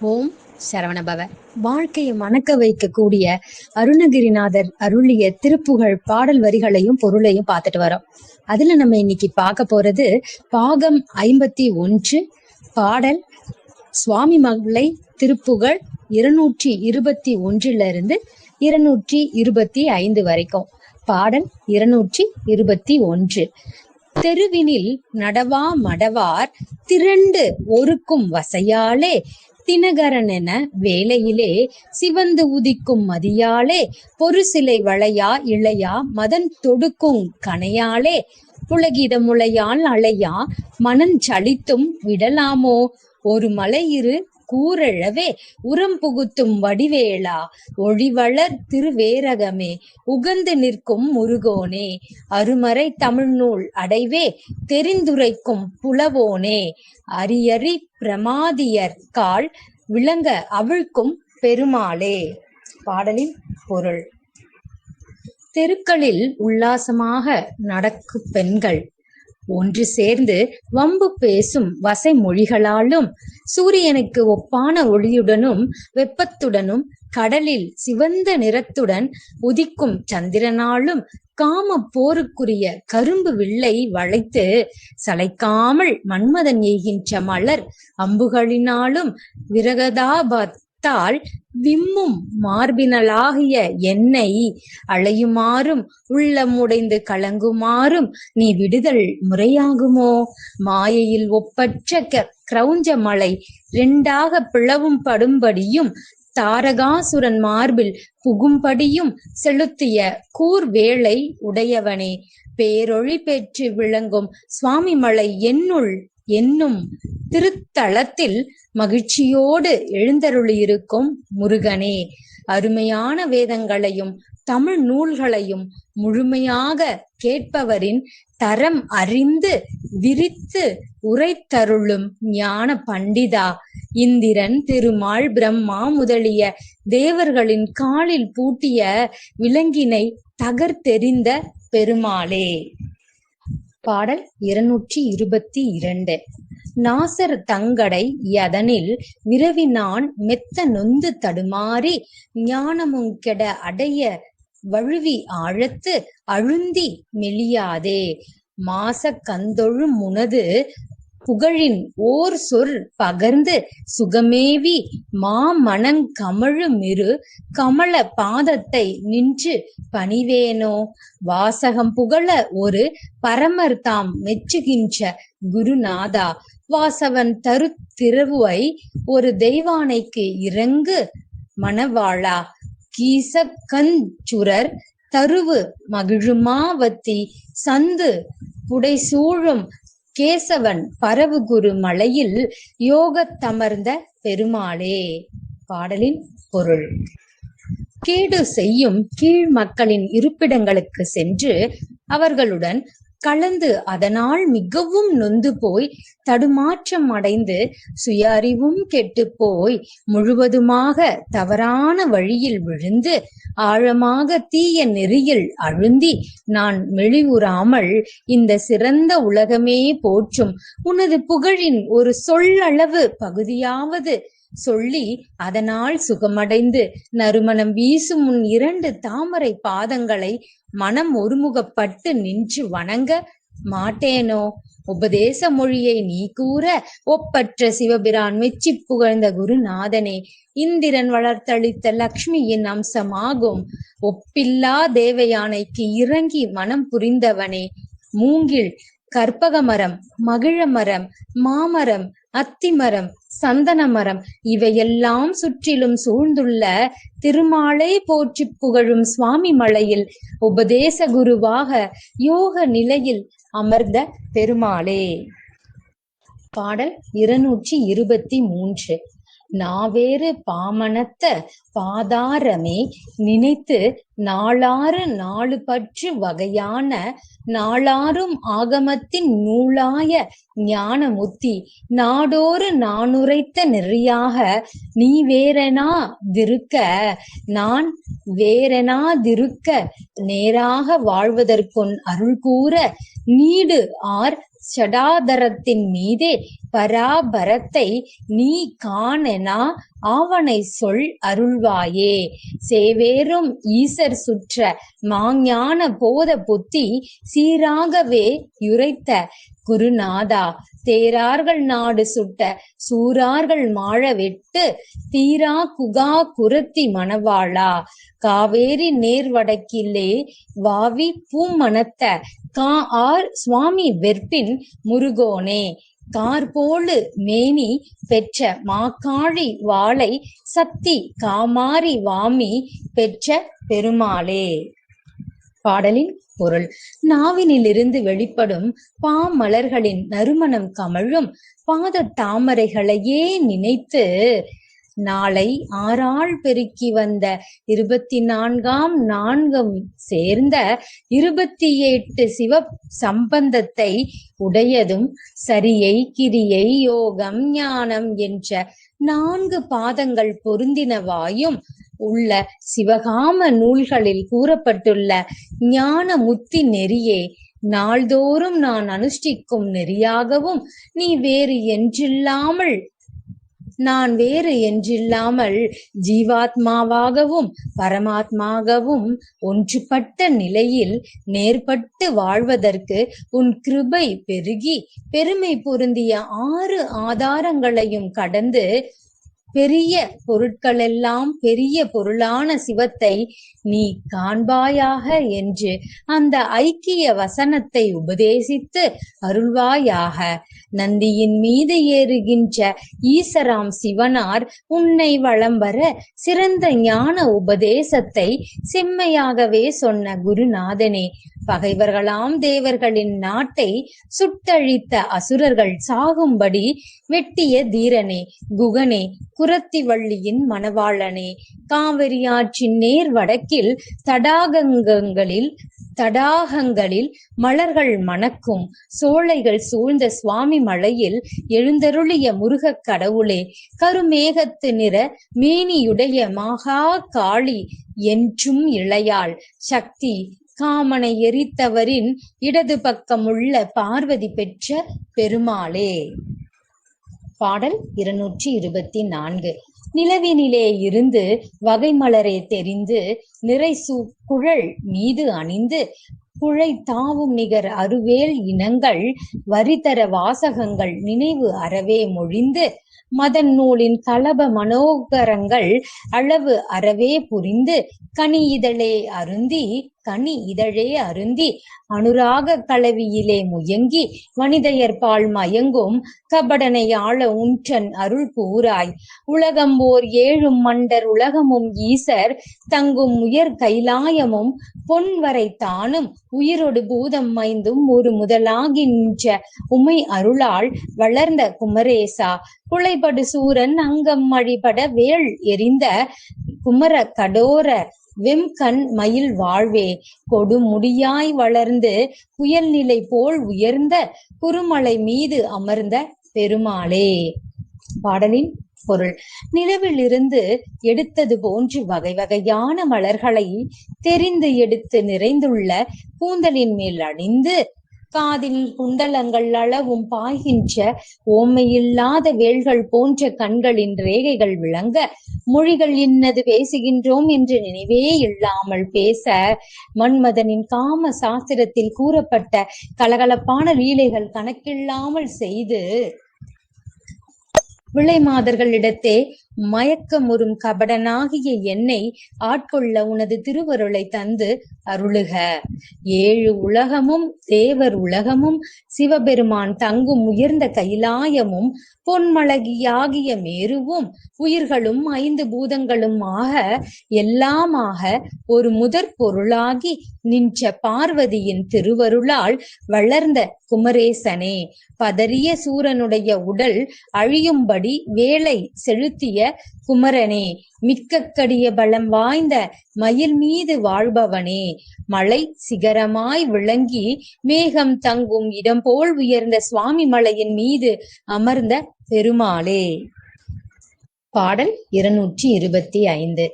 ஓம் சரவணபவ. வாழ்க்கையை மணக்க வைக்கக்கூடிய அருணகிரிநாதர் அருளிய திருப்புகழ் பாடல் வரிகளையும் பொருளையும் பார்த்துட்டு வரோம். அதுல நம்ம இன்னைக்கு பார்க்க போறது பாகம் ஐம்பத்தி ஒன்று பாடல் சுவாமி மகளை திருப்புகழ் இருநூற்றி இருபத்தி ஒன்றுல இருந்து இருநூற்றி இருபத்தி ஐந்து வரைக்கும். பாடல் இருநூற்றி இருபத்தி ஒன்று. தெருவினில் நடவா மடவார் திரண்டு ஒருக்கும் வசையாலே தினகரனென வேலையிலே சிவந்து உதிக்கும் மதியாலே பொருசிலை வளையா இளையா மதன் தொடுக்கும் கனையாலே புலகிதமுளையால் அலையா மனம் சலித்தும் விடலாமோ? ஒரு மலையிரு கூரெழவே உரம் புகுத்தும் வடிவேளா ஒளிவளர் திருவேரகமே உகந்து நிற்கும் முருகோனே அருமறை தமிழ்நூல் அடைவே தெரிந்துரைக்கும் புலவோனே. அரியறி பிரமாதியர் கால் விளங்க அவிழ்க்கும் பெருமாளே. பாடலின் பொருள். தெருக்களில் உல்லாசமாக நடக்கும் பெண்கள் ஒன்று சேர்ந்து வம்பு பேசும் வசை மொழிகளாலும் சூரியனுக்கு ஒப்பான ஒளியுடனும் வெப்பத்துடனும் கடலில் சிவந்த நிறத்துடன் உதிக்கும் சந்திரனாலும் காம போருக்குரிய கரும்பு வில்லை வளைத்து சளைக்காமல் மன்மதன் எய்கின்ற மலர் அம்புகளினாலும் விரகதாபாத் விரகதாபத்தால் விம்மும் மார்பினலாகிய என்னை அழையுமாறும் உள்ளமுடைந்து கலங்குமாறும் நீ விடுதல் முறையாகுமோ? மாயையில் ஒப்பற்ற க- கிரௌஞ்ச மலை ரெண்டாக பிளவும் படும்படியும் தாரகாசுரன் மார்பில் புகும்படியும் செலுத்திய கூர்வேளை உடையவனே. பேரொழி பெற்று விளங்கும் சுவாமிமலை என்னுள் என்னும் திருத்தலத்தில் மகிழ்ச்சியோடு எழுந்தருளியிருக்கும் முருகனே. அருமையான வேதங்களையும் தமிழ் நூல்களையும் முழுமையாக கேட்பவரின் தரம் அறிந்து விரித்து உரைத்தருளும் ஞான பண்டிதா. இந்திரன் திருமால் பிரம்மா முதலிய தேவர்களின் காலில் பூட்டிய விலங்கினை தகர்த்தெறிந்த பெருமாளே. பாடல் இருநூற்றி இருபத்தி இரண்டு நாசர் தங்கடை யதனில் விரவினான் மெத்த நொந்து தடுமாறி ஞானமும் கெட அடைய வழுவி ஆழத்து அழுந்தி மெலியாதே. மாச கந்தொழு முனது புகழின் ஓர் சொற் பகர்ந்து சுகமேவி மாமணங் கமழுமிரு கமல பாதத்தை நின்று பணிவேனோ? வாசகம் புகழ ஒரு பரமர் தாம் மெச்சுகின்ற குருநாதா. வாசவன் தரு திருவை ஒரு தெய்வானைக்கு இறங்கு மணவாளா. கீசக்கஞ்சுரர் தருவு மகிழுமாவத்தி சந்து புடைசூழும் கேசவன் பரவுகுரு மலையில் யோகத்தமர்ந்த பெருமாளே. பாடலின் பொருள். கேடு செய்யும் கீழ் மக்களின் இருப்பிடங்களுக்கு சென்று அவர்களுடன் கலந்து அதனால் மிகவும் நொந்து போய் தடுமாற்றம் அடைந்து சுய அறிவும் கெட்டு போய் முழுவதுமாக தவறான வழியில் விழுந்து ஆழமாக தீய நெறியில் அழுந்தி நான் மெழிவுறாமல் இந்த சிறந்த உலகமே போற்றும் உனது புகழின் ஒரு சொல்லளவு பகுதியாவது சொல்லி அதனால் சுகமடைந்து நறுமணம் வீசும் உன் இரண்டு தாமரை பாதங்களை மனம் ஒருமுகப்பட்டு நின்று வணங்க மாட்டேனோ? உபதேச மொழியை நீ கூற ஒப்பற்ற சிவபிரான் மெச்சி புகழ்ந்த குருநாதனே இந்திரன் வளர்த்தளித்த லக்ஷ்மியின் அம்சமாகும். ஒப்பில்லா தேவயானைக்கு இறங்கி மனம் புரிந்தவனே மூங்கில் கற்பகமரம் மகிழமரம் மாமரம் அத்திமரம் சந்தன மரம் இவையெல்லாம் சுற்றிலும் சூழ்ந்துள்ள திருமாலை போற்றி புகழும் சுவாமி மலையில் உபதேச குருவாக யோக நிலையில் அமர்ந்த பெருமாளே. பாடல் இருநூற்றி இருபத்தி மூன்று. நாவேறு பாமணத்த பாதாரமே நினைத்து நாளாறு நாலு பற்று வகையான நாளாரும் ஆகமத்தின் நூலாய ஞானமுத்தி நாடோறு நானுரைத்த நெறியாக நீ வேறெனா திருக்க நான் வேறெனா திருக்க நேராக வாழ்வதற்குன் அருள் கூற நீடு ஆர் சடாதரத்தின் மீதே பராபரத்தை நீ காணனா ஆவனை சொல் அருள்வாயே. சேவேரும் ஈசர் சுற்ற மாஞான போத புத்தி சீராகவே யுரைத்த குருநாதா தேரார்கள் நாடு சுட்ட சூரார்கள் மாழ வெட்டு தீரா குகா குரத்தி மணவாளா. காவேரி நேர்வடக்கிலே வாவி பூமணத்த கா ஆர் சுவாமி வெற்பின் முருகோனே. கார்போலு மேனி பெற்ற மாக்காழி வாளை சத்தி காமாரி வாமி பெற்ற பெருமாளே. பாடலின் பொருள். நாவினிலிருந்து வெளிப்படும் பாமலர்களின் நறுமணம் கமழும் பாத தாமரைகளையே நினைத்து நாளை ஆறாள் பெருக்கி வந்த இருபத்தி நான்காம் நான்கும் சேர்ந்த இருபத்தி எட்டு சிவ சம்பந்தத்தை உடையதும் சரியை கிரியை யோகம் ஞானம் என்ற நான்கு பாதங்கள் பொருந்தினவாயும் உள்ள சிவகாம நூல்களில் கூறப்பட்டுள்ள ஞான முத்தி நெறியே நாள்தோறும் நான் அனுஷ்டிக்கும் நெறியாகவும் நீ வேறு என்றில்லாமல் நான் வேறு என்றில்லாமல் ஜீவாத்மாவாகவும் பரமாத்மாகவும் ஒன்றுபட்ட நிலையில் நேர்பட்டு வாழ்வதற்கு உன் கிருபை பெருகி பெருமை பொருந்திய ஆறு ஆதாரங்களையும் கடந்து பெரிய பொருட்களெல்லாம் பெரிய பொருளான சிவத்தை நீ காண்பாயாக என்று அந்த ஐக்கிய வசனத்தை உபதேசித்து அருள்வாயாக. நந்தியின் மீது ஏறுகின்ற ஈசராம் சிவனார் உன்னை வளம் வர சிறந்த ஞான உபதேசத்தை செம்மையாகவே சொன்ன குருநாதனே. பகைவர்களாம் தேவர்களின் நாட்டை சுட்டழித்த அசுரர்கள் சாகும்படி வெட்டிய தீரனே குகனே குரத்தி வள்ளியின் மணவாளனே காவிரி ஆற்றின் நேர் வடக்கில் தடாகங்களில் தடாகங்களில் மலர்கள் மணக்கும் சோலைகள் சூழ்ந்த சுவாமி மலையில் எழுந்தருளிய முருகக் கடவுளே கருமேகத்து நிற மேனியுடைய மகா காளி என்றும் இளையாள். சக்தி காமனை எரித்தவரின் இடது பக்கமுள்ள பார்வதி பெற்ற பெருமாளே. பாடல் இருநூற்றி இருபத்தி நான்கு. நிலவினிலே இருந்து வகை மலரே தெரிந்து நிறை சு குழல் மீது அணிந்து குழை தாவும் நிகர் அருவேல் இனங்கள் வரிதர வாசகங்கள் நினைவு அறவே மொழிந்து மதன் நூலின் கலப மனோகரங்கள் அளவு அறவே புரிந்து கனி இதழே அருந்தி கனி இதழே அருந்தி அனுராக கலவியிலே முயங்கி வனிதையர்பால் மயங்கும் கபடனை ஆள உன்றன் அருள் கூறாய். உலகம் ஓர் ஏழும் மண்டர் உலகமும் ஈசர் தங்கும் உயர் கைலாயமும் பொன்வரை தானும் உயிரொடு பூதம் மைந்தும் ஒரு முதலாகின்ற உமை அருளால் வளர்ந்த குமரேசா. குலைபடு சூரன் அங்கம் வழிபட வேள் எரிந்த குமர கடோர வெம்கண் மயில் வாழ்வே. கொடுமுடியாய் வளர்ந்து புயல் நிலை போல் உயர்ந்த குறுமலை மீது அமர்ந்த பெருமாளே. பாடலின் பொருள். நிலவிலிருந்து எடுத்தது போன்று வகை வகையான மலர்களை தெரிந்து எடுத்து நிறைந்துள்ள கூந்தலின் மேல் அணிந்து காதில் குண்டலங்கள் அளவும் பாய்கின்ற ஓமையில்லாத வேல்கள் போன்ற கண்களின் ரேகைகள் விளங்க மொழிகள் இன்னது பேசுகின்றோம் என்று நினைவே இல்லாமல் பேச மன்மதனின் காம சாஸ்திரத்தில் கூறப்பட்ட கலகலப்பான லீலைகள் கணக்கில்லாமல் செய்து விளை மாதர்களிடத்தே மயக்கமுறும் கபடனாகிய என்னை ஆட்கொள்ள உனது திருவருளை தந்து அருளுக. ஏழு உலகமும் தேவர் உலகமும் சிவபெருமான் தங்கும் உயர்ந்த கைலாயமும் பொன்மழகியாகிய மேருவும் உயிர்களும் ஐந்து பூதங்களும் ஆக எல்லாமாக ஒரு முதற் பொருளாகி நின்ற பார்வதியின் திருவருளால் வளர்ந்த குமரேசனே பதறிய சூரனுடைய உடல் அழியும்படி வேலை செலுத்திய குமரனே மிக்க கடிய பலம் வாய்ந்த மயில் மீது வாழ்பவனே மலை சிகரமாய் விளங்கி மேகம் தங்கும் இடம் போல் உயர்ந்த சுவாமி மலையின் மீது அமர்ந்த பெருமாளே. பாடல் இருநூற்றி இருபத்தி ஐந்து.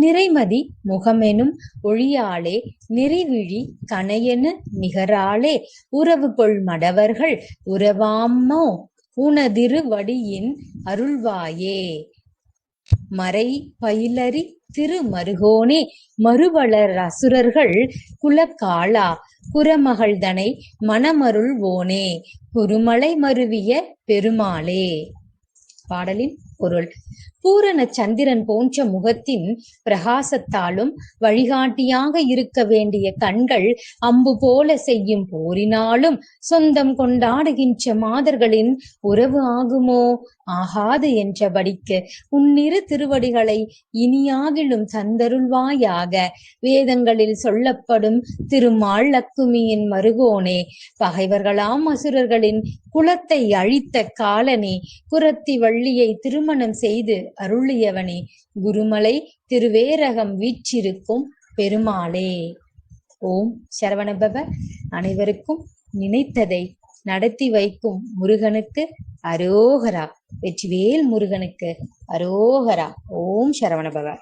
நிறைமதி முகமெனும் ஒளியாளே நெறிவிழி கணையெனு நிகராளே உறவு கொள் மடவர்கள் உறவாமோ உனதிரு வடியின் அருள்வாயே. மறை பயிலறி திருமருகோனே. மறுவளர் அசுரர்கள் குலக்காளா. குரமகள்தனை மணமருள்வோனே. குருமலை மருவிய பெருமாளே. பாடலின் பொருள். பூரண சந்திரன் போன்ற முகத்தின் பிரகாசத்தாலும் வழிகாட்டியாக இருக்க வேண்டிய கண்கள் அம்பு போல செய்யும் போரினாலும் சொந்தம் கொண்டாடுகின்ற மாதர்களின் உறவு ஆகுமோ? ஆகாது என்றபடிக்கு உன்னிரு திருவடிகளை இனியாகிலும் தந்தருள்வாயாக. வேதங்களில் சொல்லப்படும் திருமால் லக்குமியின் மருகோனே பகைவர்களாம் அசுரர்களின் குலத்தை அழித்த காலனே குரத்தி வள்ளியை திருமணம் செய்து அருளியவனே குருமலை திருவேரகம் வீற்றிருக்கும் பெருமாளே. ஓம் சரவணபவ. அனைவருக்கும் நினைத்ததை நடத்தி வைக்கும் முருகனுக்கு அரோகரா வெற்றிவேல் முருகனுக்கு அரோகரா. ஓம் சரவணபவ.